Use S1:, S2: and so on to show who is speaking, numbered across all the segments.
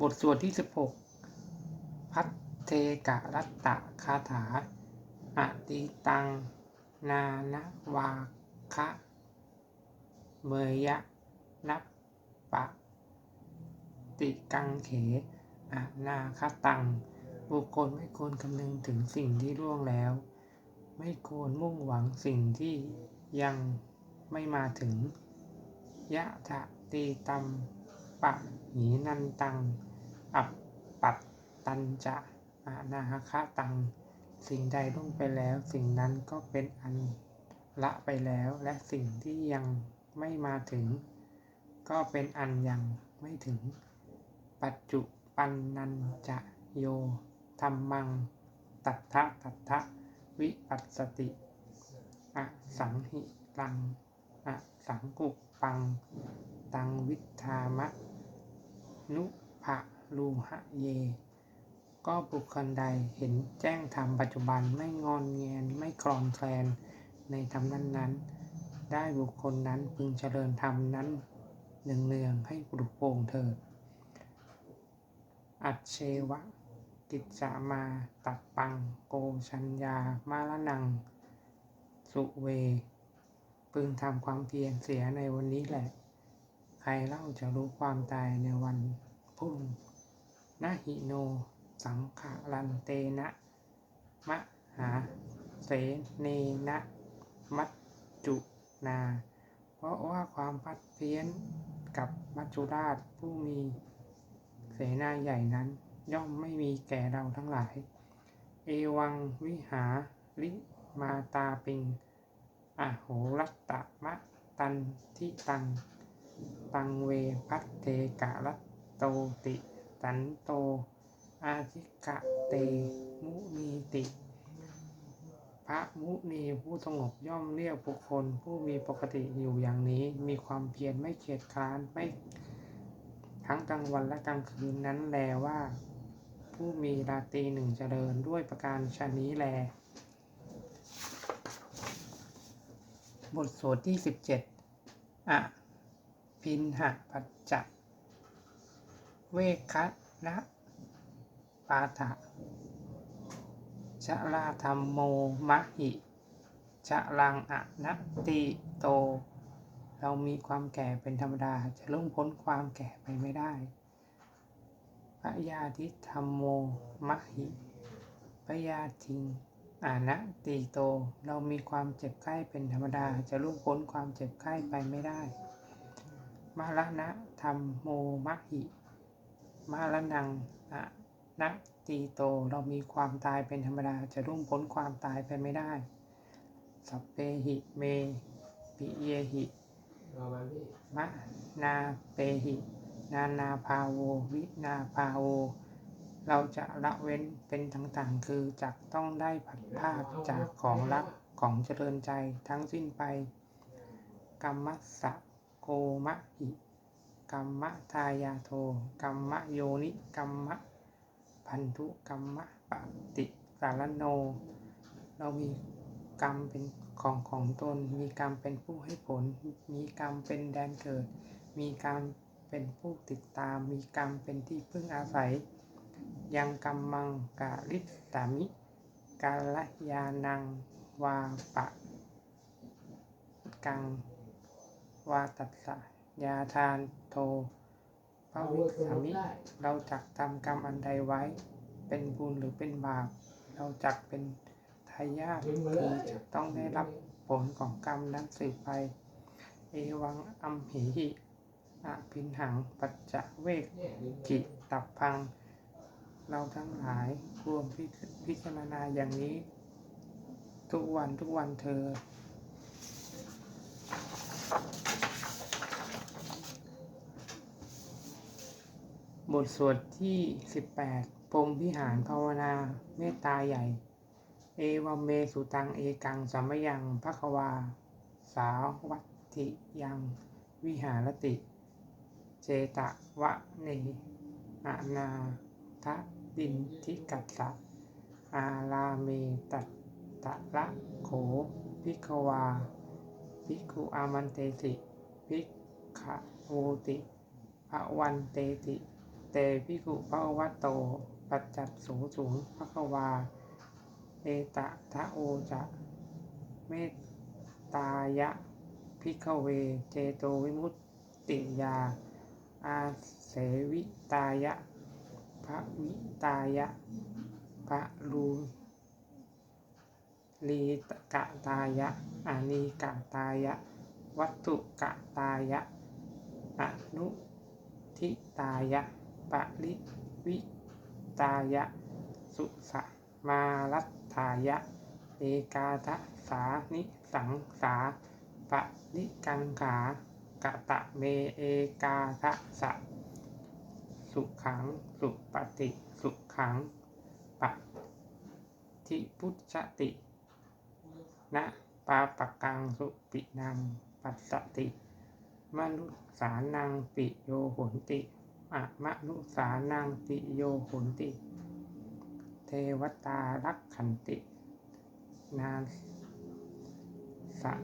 S1: บทสวดที่สิบหกพัทเทกะรัตตะคาถาอติตัง นานวาคะเมยะนับปะ ติกังเขอนาคตัง บุคคลไม่ควรคำนึงถึงสิ่งที่ล่วงแล้ว ไม่ควรมุ่งหวังสิ่งที่ยังไม่มาถึง ยะทะตีตัมปะ หีนันตัง อัปปัตตันจะอานาคะตัง สิ่งใดล่วงไปแล้ว สิ่งนั้นก็เป็นอันละไปแล้ว และสิ่งที่ยังไม่มาถึง ก็เป็นอันยังไม่ถึง ปัจจุปันนันจะโยธรรมัง ตัทธะตัทธะวิปัสสติอะสังหิรังอะสังกุปัง ตังวิทามะ นุภะลูหะเย ก็บุคคลใดเห็นแจ้งธรรมปัจจุบันไม่งอนเงียนไม่คลอนแคลนในธรรมนั้นๆ ได้บุคคลนั้นพึงเจริญธรรมนั้นเนืองๆให้ปลุกโป่งเถิด อัจเชวะ กิจจามาตัดปัง โกชัญญา มาละนัง สุเว พึงทำความเพียรเสียในวันนี้แหละ รเล่าจะรู้ความตายในวันพุ่งนะหิโน สังขลันเตนะ มะหา เสเนนะ มัจจุนา เพราะว่าความพัดเพี้ยนกับมัจจุราชผู้มีเสนาใหญ่นั้น ย่อมไม่มีแก่เราทั้งหลาย เอวังวิหาลิมาตาปิง อโหรัตตะมะตันทิตัง ตังเวพัตเตกะรัตโตติตันโต อาทิกะเต มุนีติ พระมุนีผู้สงบย่อมเรียกบุคคล ผู้มีปกติอยู่อย่างนี้ มีความเพียรไม่เกียจคร้านไม่ทั้งกลางวันและกลางคืนนั้นแลว่า ผู้มีราตรีหนึ่งเจริญด้วยประการชนี้แล บทสวดที่สิบเจ็ดอะ พินหะปัจจะเวคะนะปาถะชะลาธรรมโมมะหิชะลังอะนะติโต เรามีความแก่เป็นธรรมดา จะล่วงพ้นความแก่ไปไม่ได้พระยาทิธรรมโมมะหิพระยาทิงอานะตีโต เรามีความเจ็บไข้เป็นธรรมดา จะล่วงพ้นความเจ็บไข้ไปไม่ได้ มาละนะธรรมโมมะหิมาละนังอะนะตีโตเรามีความตายเป็นธรรมดาจะล่วงพ้นความตายไปไม่ได้ สัพเพหิเมปิเยหิมะนาเปหิ นานาภาโววินาภาโว เราจะละเว้นเป็นต่างๆ คือจักต้องได้ผัดภาคจากของรักของเจริญใจทั้งสิ้นไป กรรมสะโก มะหิกรรมะทายาโทกรรมะโยนิกรรมะพันธุกรรมะปฏิสารโน เรามีกรรมเป็นของของตน มีกรรมเป็นผู้ให้ผล มีกรรมเป็นแดนเกิด มีกรรมเป็นผู้ติดตาม มีกรรมเป็นที่พึ่งอาศัย ยังกรรมมังกาลิสามิกาลยานังวาปะกัง วาตัสสะยาทานโทภวิสามิ เราจักทำกรรมอันใดไว้ เป็นบุญหรือเป็นบาป เราจักเป็นทายาทคือจะต้องได้รับผลของกรรมนั้นสืบไป เอวังอัมหิหิอภินหังปัจจะเวกกิตับพัง เราทั้งหลายควรพิพิจารณาอย่างนี้ ทุกวันทุกวันเธอ บทสวดที่ 18พรหมวิหารภาวนา เมตตาใหญ่ เอวัมเมสุตัง เอกังสัมมยังภควา สาวัตถิยัง วิหารติ เจตวะเนอานาทะดินทิกัสสะอาลาเมตัตตะละโขพิกวาภิกุอามันเตติภิกขโวติภวันเตติ เตพิกุภควโต ปัจจัตสูงสูงภควา เอตะทะโอจะเมตตายะพิกเว เจโตวิมุตติยา อาเสวิตายะภะวิตายะภะลูลีกะตายะอานีกะตายะ วัตถุกะตายะอนุทิตายะ ปริวิตายะ สุสมารัตถายะ เอกาทะสานิสังสาปะนิกังขากะตะเมเอกาทะสะ สุขัง สุปฏิสุขังปะทิพุชตินะปาปะกังสุปินัง ปัสสติ มนุสานังปิโยหนติ อะมะนุสานังปิโยโหนติ เทวตารักขันติ นาสะ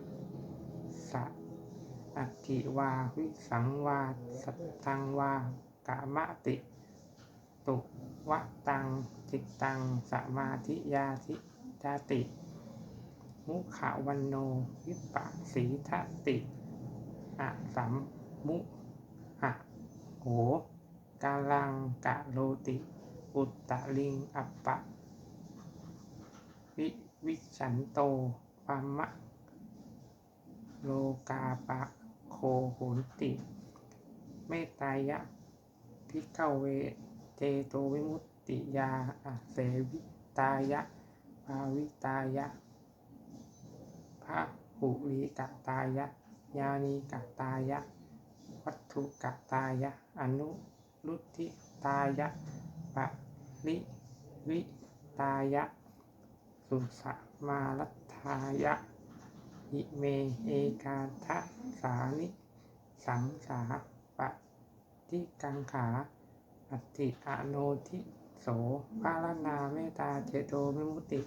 S1: สะอักขิวาวิสังวาสัตังวากามะติ ตุวะตังจิตตังสมาธิยาธิจาติ มุขะวันโนวิปัสสีทติอะสัมมุหะโห กาลังกะโลติ อุตตะลิง อัปปะ วิวิฉันโตปามะ โลกาปะโคหนติ เมตตายะ พิกเว เจโตวิมุตติยาอาเสวิตายะ ภาวิตายะพระหุลีกะตายะ ยานีกะตายะ วัตถุกะตายะ อนุ รุติตายะปะริวิตายะ สุสมารัตายะ อิเมเอกาทะสานิสังสาปะทิกังขาอัตติอโนทิโสภารนาเมตตาเจโตวิมุตติ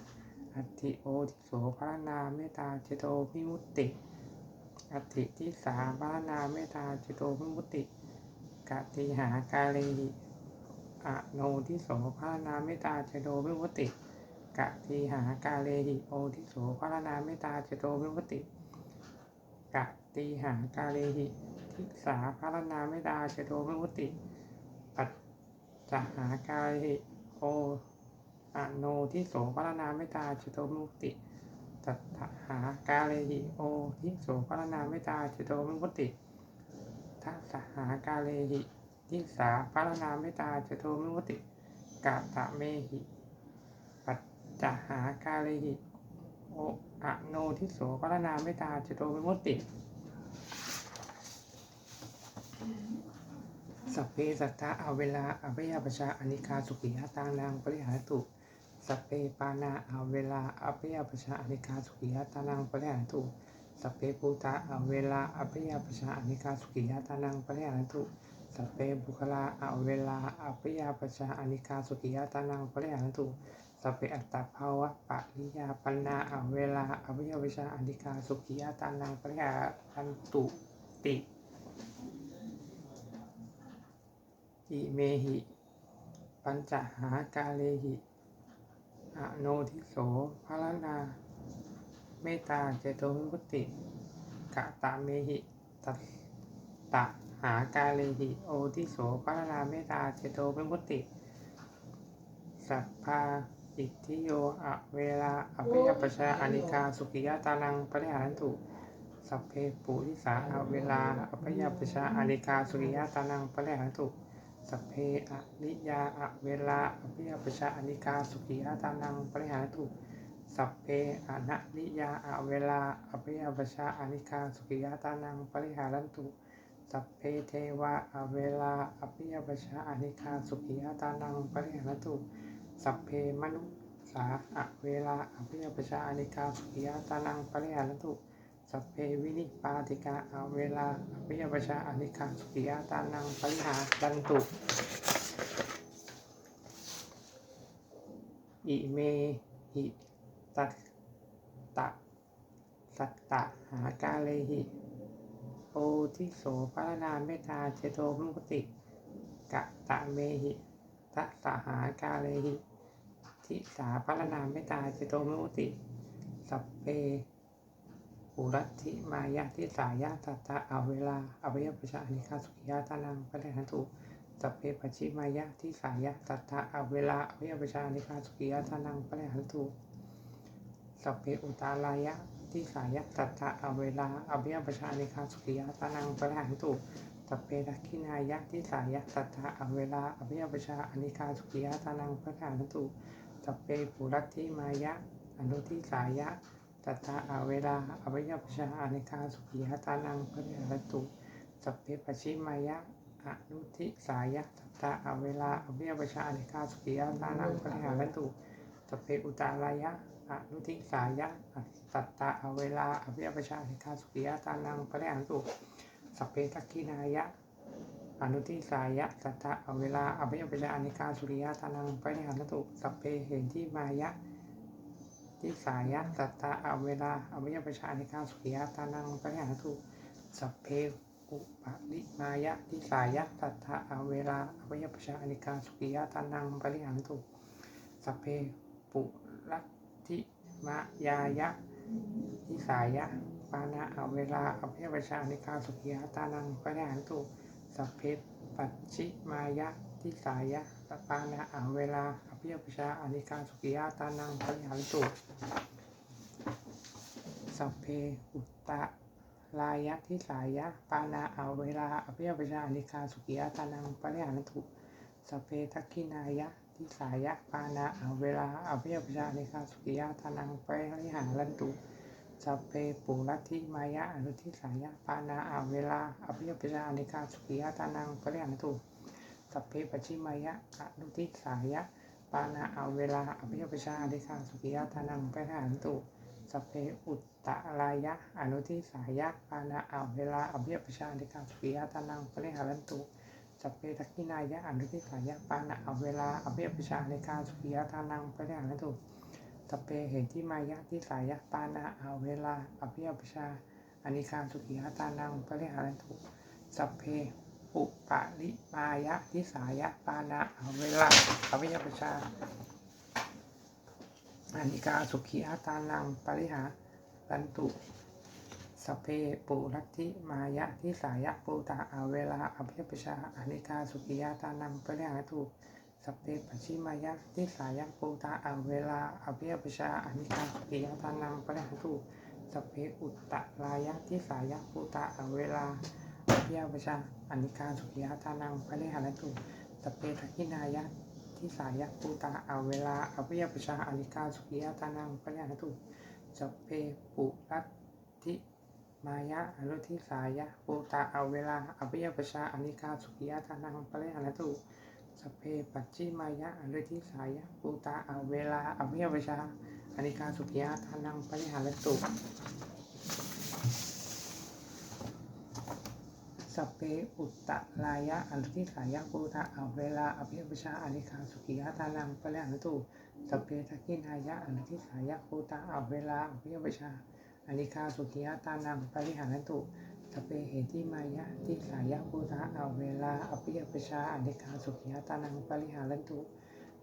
S1: อัติโอทิโสภารนาเมตตาเจโตวิมุตติ อัติทิสาภารนาเมตตาเจโตวิมุตติ กติหากาเลหิอโนทิโสภารนาเมตตาเจโตวิมุตติกติหากาเลหิโอทิโสภารนาเมตตาเจโตวิมุตติกติหากาเลหิทิสาภารนาเมตตาเจโตวิมุตติปัจจหากาเลหิโออโนทิโสภารนาเมตตาเจโตวิมุติตัตหากาเลหิโอทิโสภารนาเมตตาเจโตวิมุตติ ทัสหากาเลหิทิสาภารนาเมตตาเจโตวิมุติกาตะเมหิ ปัจจหากาเลหิโออะโนทิโสภารนาเมตตาเจโตวิมุติสัพเพสัตตาเอาเวลาอภิยาปชาอนิคาสุขิยตานางปริหารตุสัพเพปานาเอาเวลาอภิยาปชาอนิคาสุขิยตานังปริหารตุ สัพเพปูตาเอเวลาอภิยาปชาอนิคาสุขิยตานังปริหารตุสัพเพบุคลาเอเวลาอภิยาปชาอนิคาสุขิยตานังปริหารตุสัพเพอัตตาภาวะปะริยาปันนาเอเวลาอภิยาปชาอนิคาสุขิยตานังปริหารตุติอิเมหิ ปัญจหากาเลหิ อโนทิโสภารนา มตตาเจโตวิมุตติกะตะเมหิตัตะหากาเลหิโอทิโสภารนาเมตตาเจโตวิมุตติ สัพพาอิทธิโยอะเวลาอภิยปชาอนิคาสุขิยตานังปริหารันตุสัพเพปุริสาอะเวลาอภิยปชาอนิคาสุขิยตานังปริหารันตุสัพเพอนิยาอะเวลาอภิยปชาอนิกาสุขีอาตานังปริหารตุ สัพเพอนะนิยาอะเวลาอภิยปชาอนิกาสุขีอาตานังปริหารันตุ สัพเพเทวะอะเวลาอภิยปชาอนิกาสุขีอาตานังปริหารันตุ สัพเพมนุสาอะเวลาอภิยปชาอนิกาสุขีอาตานังปริหารันตุ สัพเพวินิปาติกาอาเวลาอภิยปชาอนิคาสุขิยาตานังปริหาดันตุอิเมหิต สตตะสัตตะหากาเลหิ โอทิโสภารนาเมตตาเจโตมุปติกะตะเมหิทัสหากาเลหิ ทิสาพระนามเมตตาจิโตโมติ สัพเพปุรัติมายะทิสายะตัตตะเอาเวลาอวัยปชานิคาสุขิยาตานังปะเรหันตุสัพเพปัจฉิมายะทิสายะตัตตะเอาเวลาอวัยปชานิคาสุขิยาตานังปะเรหันตุ สัพเพอุตาลายะทิสายะตัตตะอเวลาอวัยปชานิคาสุขิยาตานังปะหันตุสัพเพทักขินายะทิสายะตัตตะอเวลาอวัยปชาอนิคาสุขิยาตานังปะหันตุสัพเพปุรัตถิมายะอนุทิสายะตัตตาอเวลาอวัยปชาอนิคาสุขีหตานังปริหารตุสัพเพปชิมายะอนุทิสายะตัตตาอเวลาอวัยปชาอนิคาสุขีหตานังปริหารตุสัพเพอุตาลายะ อนุทิสายะตัตตาอาเวลาอวัยปชาอนิคาสุขีหตานังปริหารตุสัพเพทักขินายะอนุทิสายะสัตตะเอาเวลาอภิยปชาอนิกาสุริยะทานังปริหารตุสัพเพเห็นที่มายะทิสายะสัตตะเอาเวลาอภิยปชาอนิกาสุริยะทานังปริหารตุสัพเพอุปาลิมายะทิสายะสัตตะเอาเวลาอภิยปชาอนิกาสุริยะทานังปริหารตุสเพปุรัต ติมายายะทิสายะ ปานะเอาเวลาอภิยประชาอนิกาสุริยะทานังปริหารตุสัพเพปัจฉิมายะทิสายะปานะอาเวลาอภิยประชาอนิกาสุกิยาตานังปริหันตุสัพเพอุตตะลายะทิสายะปานะอาเวลาอภิยประชาอนิกาสุกิยาตานังปริหันตุสัพเพทักขินายะ ทิสายะปานะอาเวลาอภิยปชาอนิกาสุกิยาตานังไปริหันตุสัพเพปุรัติมายะอนุทิสายะปานาอาเวลาอภิยปชาอนิกาสุขิยาตานังปริหันตุสัพเพปัจฉิมายะอนุทิสายะปานาอาเวลาอภิยปชาอนิกาสุขิยาตานังปริหันตุสัพเพอุตตะลายะอนุทิสายะปานาอาเวลาอภิยปชาอนิกาสุขิยาตานังปริหันตุ สัพเพทักขินายะอนุทิสายะปานาอาเวลาอภิยปชาอนิกาสุขิยาตานังปริหันตุสัพเพเห็นที่มายะที่สายะปานาอาเวลาอภิยปชาอนิคาสุขีหตานังปริหารันตุสัพเพปุปะลิมายะที่สายะปานาอาเวลาอภิยปชาอนิคาสุขีหตานังปริหารันตุ สเพปุรัติ มายะที่สายะปูตาอาเวลาอภิปชาอนิคาสุขีหตานังปริหารันตุสัพเพปชิมายะทิสายะปูตาอาเวลาอภิปชาอนิกาสุกิยทานังปะหันตุสัพเพอุตตะลายะทิสายะปูตาอาเวลาอภิปชาอนิกาสุกิยทานังปะหันตุสัพเพทักินายะทิสายะปูตาอาเวลาอภิปชาอนิกาสุกิยทานังปะหันตุสัพเพปุรัติ มายะอนุทิสายะปูตาอาเวลาอภิยปชาอนิกาสุกิยทานังปะหันตุสเพปัจฉิมายะอนุทิสายะปูตาอาเวลาอภิยปชาอนิกาสุขิยาทานังปริหารตุสเพอุตตะลายะอนุทิสายะปูตาอาเวลาอภิยปชาอนิกาสุขิยาทานังปริหารตุสเพทักขินายะอนุทิสายะปูตาอาเวลาอภิยปชา อนิกาสุขิยาทานังปริหารตุสเพเหติมายะทิสายะปูตาอาเวลาอภิยปชาอนิกาสุขิยาทานังปริหารตุ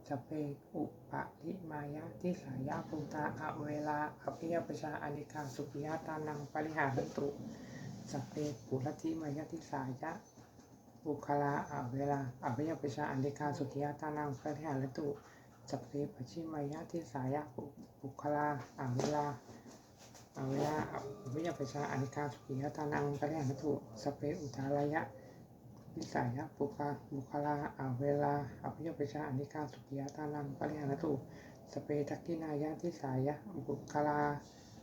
S1: สเพอุปะลิมายะทิสายะปูตาอาเวลาอภิยปชาอนิกาสุขิยาทานังปริหารตุสเพปุรติมายะทิสายะบุคลาอาเวลาอภิยปชาอนิกาสุขิยาทานังปริหารตุสัพเพปชิมายะทิสายะบุคลาอาเวลา อาเวลาวิยปชาอนิกาสุขียตานังปะเรหันตุสเปอุทาลายะวิสัยะปุคาบุคลาอาเวลาอภิยปชาอนิกาสุขียตานังปะเรหันตุสเปทักกินายะทิสายะบุคลา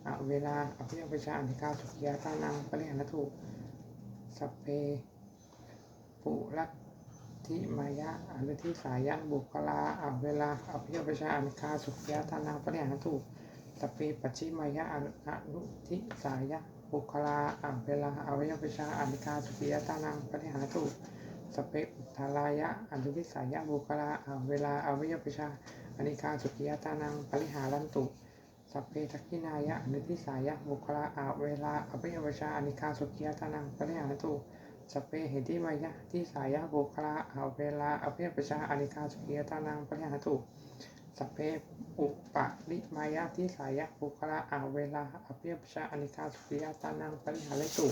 S1: อาเวลาอภิยปชาอนิกาสุขียตานังปะเรหันตุสเปปุรัตทิมายะอนุทิสายะบุคลาอาเวลาอภิยปชาอนิกาสุขียตานังปะเรหันตุ สเปปัจฉิมายะอนุทิสายะบุคลาอัเวลาอวัยปิชาอนิกาสุขิยตานังปริหารตุสเปอุทาลายะอนุทิสายะบุคลาอัเวลาอวัยปิชาอนิกาสุขิยตานังปริหารันตุสเปทักขินายะอนุทิสายะบุคลาอัเวลาอวัยปิชาอนิกาสุขิยตานังปริหารตุสเพเหติมายะที่สายะบุคลาอาเวลาอภิปชาอนิคาสุขียตานังปริหารตุ สพเพอุปะลิมายะที่สายะบุคลาอาเวลาอภิปชาอนิคาสุขียตานังปริหารตุ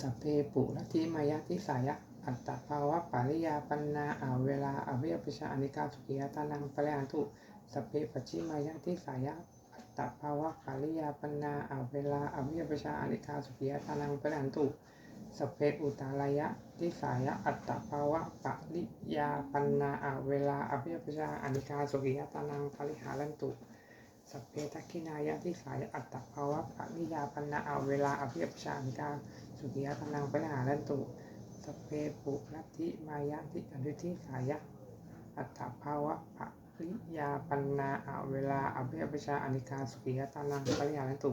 S1: สัพเพปุรทิมายะทิสายะอัตตภาวะปาริยาปันนาอาเวลาอเวปชาอนิกาสุขิยตานังปะเลหันตุสัพเพปัจฉิมายะทิสายะอัตตภาวะปาริยาปันนาอาเวลาอเวปชาอนิกาสุขิยตานังปะเลหันตุสั พเพอุตาลายะทิสายะอัตตภาวะปาริยาปันนาอาเวลาอเวปชาอนิกาสุขิยตานังปะริหารันตุสเพทักขินายะที่สายอัตตภาวะปะนิยาปันนาอาเวลาอภิปชานิกาสุกิยตนังปะหารันตุสเพปุรัติมายะทิอนุทิสายะอัตตภาวะปะ ริยาปันนาอาเวลาอภิปชาอนิกาสุขิยตานังปริยารันตุ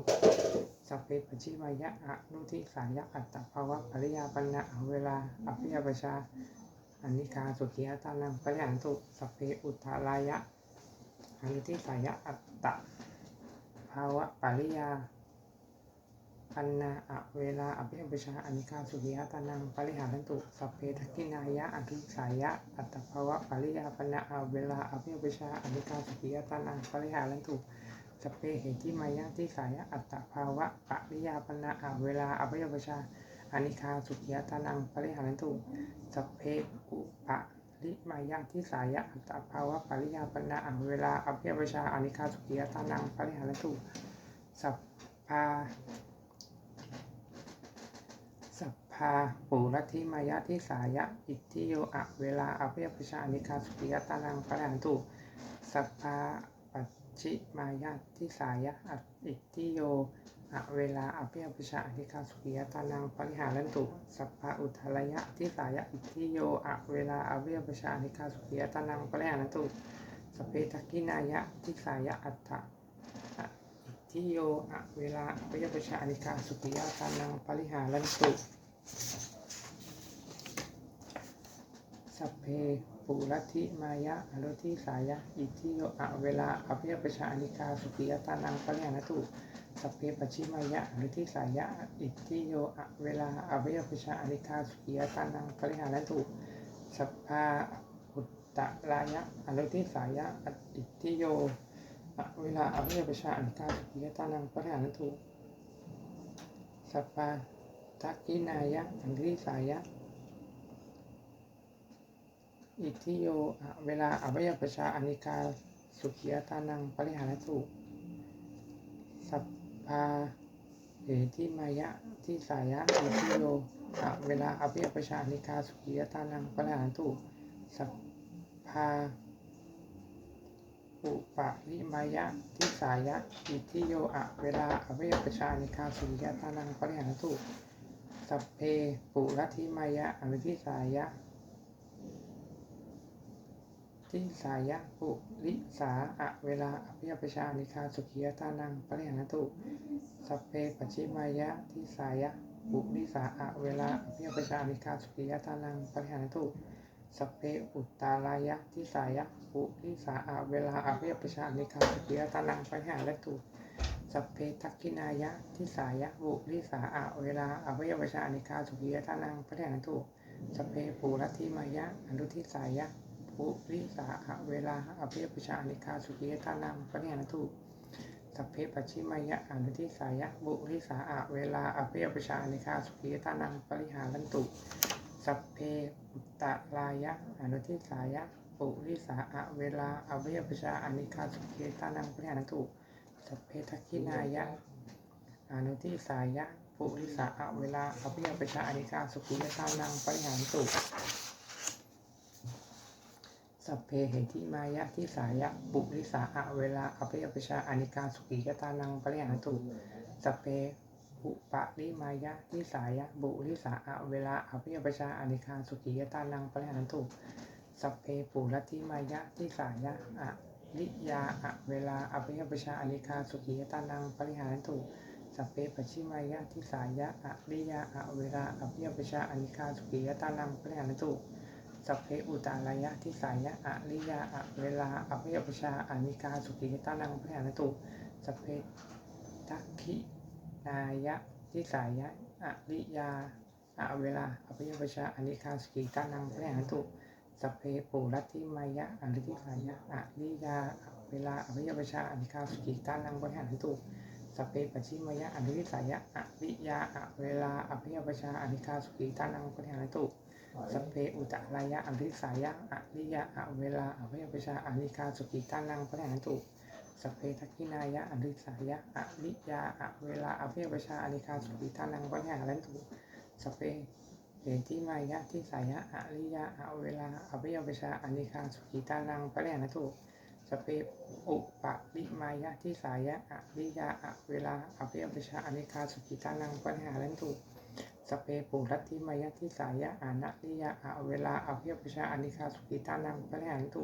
S1: สัพเพปชิมายะอนุทิสายะอัตตภาวะปริยาปันนาอาเวลาอภิปชาอนิกาสุขิยตานังปริยารันตุสัพเพอุทาลายะอนุทิสายะอัตตภาวะปริยา ปันนาอะเวลาอภิปชาอนิกาสุริยตานังปริหารันตุสัพเพทกินายะอนุทิสายะอัตตภาวะปริยาปันนาอเวลาอภิปชาอนิกาสุริยตานังปริหารันตุสัพเพเหติมายะทิสายะอัตตภาวะปริยาปันนาอเวลาอภิปชาอนิกาสุริยตานังปริหารันตุสัพเพอุปะลิมายะที่สายะอัตตภาวะปริยาปนาอังเวลาอภิปชาอนิคาสุกิยตานังปริหารตุสัพพาสัพพาปุรัติมายะที่สายะ อิทธิโยอะเวลาอภิปชาอนิคาสุกิยตานังปริหารตุสัพพาปัจฉิมายะที่สายะอัตอิทธิโยอะเวลาอภิปชาอิคาสุกิยตานังปริหารันตุสัพพะอุทาลยะทิสายะอิทธิโยอะเวลาอภิปชาอิคาสุกิยตานังปริหารันตุสพเพทักกินายะทิสายะอัตถะอะอิทธิโยอะเวลาอภิปชาอิคาสุกิยตานังปริหารันตุ สัพเพปุรัติมายะอนุทิสายะ อิทิโยอะเวลาอภิปชาอธิคาสุกิยตานังปริหารันตุสัพเพปชิมายะหรือที่สายะ อิทิโยอะเวลาอเวปชาอนิคาสุกิยตานังปริหารันตุสัพพาอุตตะรายะอนุที่สายะ อิทิโยอะเวลาอเวปชาอนิคาสุกิยตานังปริหารันตุสัพพา ทักกินายะอนุที่สายะ อิทิโยะเวลาอเวปชาอนิคาสุกิยตานัง ปริหารันตุสัพพาเหติมายะที่สายะอิทิโยะเวลาอภิปชาอนิกา สุขิยตานังปะหารตุสัพพาอุปะริมายะที่สายะอิทิโยอะ เวลาอภิปชานิกาสุขิยตานังปะหาตุสั พเพปุรัติมายะอนุทิสายะที่สายะปุริสาอะเวลาอภิปชานิคาสุขียตานังปริหาตุสัพเพปัจฉิมายะที่สายะปุริสาอะเวลาอภิปชานิคาสุขียตานังปริหาตุสัพเพอุตตาลายะที่สายะปุริสาอะเวลาอภิปชานิคาสุขียตานังปริหาตุ สัพเพทักขินายะที่สายะปุริสาอะเวลาอภิปชานิคาสุขียตานังปริหาตุสัพเพปุรัติมายะอนุทิสายะปุริสาอะเวลาอภิปชานิคาสุขียตานังปะเนี่ยนะตุสัพเพปชิมายะอนุทิสายะบุริสาอะเวลาอภิปชานิคาสุขียตานังปริหารันตุสัพเพอุตตลายะอนุทิสายะปุริสาอะเวลาอภิปชาอนิคาสุขียตานังปริหารันตุ สัพเพทักขินายะอนุทิสายะปุริสาอเวลาอภิปชาอนิคาสุขียตานังปริหารันตุสัพเพเหติมายะที่สายะบุริสาอะเวลาอภิปชาอนิกาสุกิยตานังปริหารตุสัพเพอุปะริมายะที่สายะบุริสาอะเวลาอภิปชาอนิกาสุกิยตานังปริหารตุสัพเพปุรติมายะที่สายะอะ ลิยาอะเวลาอภิปชาอนิกาสุกิยตานังปริหารตุสัพเพปชิมายะที่สายะอะลิยาอะเวลาอภิปชาอนิกาสุกิยตานังปริหารตุสัพเพอุตาลายะที่สายะอะริยาอะเวลาอภิปชาอานิกาสุขิตานังพระหารนตุสัพเพทักขินายะทิสายะอะริยาอเวลาอภิยปชาอนิคาสกิตานังพระหันตุ สเพปูรัติมายะอริทิสายะอริยาอเวลาอภิยปชาอนิคาสกิตานังพระหันตุสเพปัจฉิมายะอริทิสายะอริยาอเวลาอภิยปชาอนิคาสกิตานังพระหันตุสเพอุตรายะอริสายะอริยะอเวลาอภยปชาอนิคาสุกิตานังพระหันตุสเพทักขินายะอริสายะอริยาอเวลาอภยปชาอนิคาสุกิตานังพระหันตุสเพ เอติมายะทิสายะอริยะอเวลาอภยปชาอนิคาสุกิตานังพระแหันตุสัพเพอุปะริมายะทิสายะอริยะอเวลาอภยปชาอนิคาสุกิตานังพระหันตุสเปปุรัตติมายทิสายะอานะนิยะอาเวลาอภิยปชาอนิคาสุกิตานังพระแหันตุ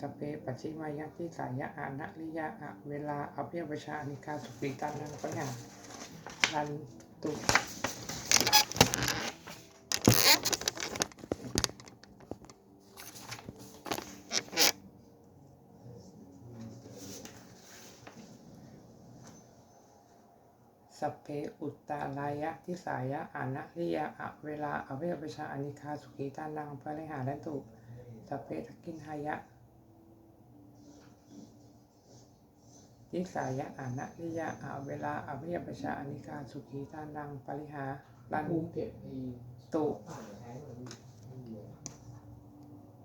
S1: สเปปัจฉิมายะทิสายะอานะนิยะอาเวลาอภิยปชาอนิคาสุกิตานังพระหันตุ สัพเพอุตตารายะทิสายะอานะริยะอะเวลาอเวปชาอนิคาสุขีตานังพระหารันตุสัพเพทักกินหายะทิสายะอานะริยะอะเวลาอเวปชาอนิคาสุขีตานังปริหารัน
S2: ภูมิเก็บไอ้
S1: ตุ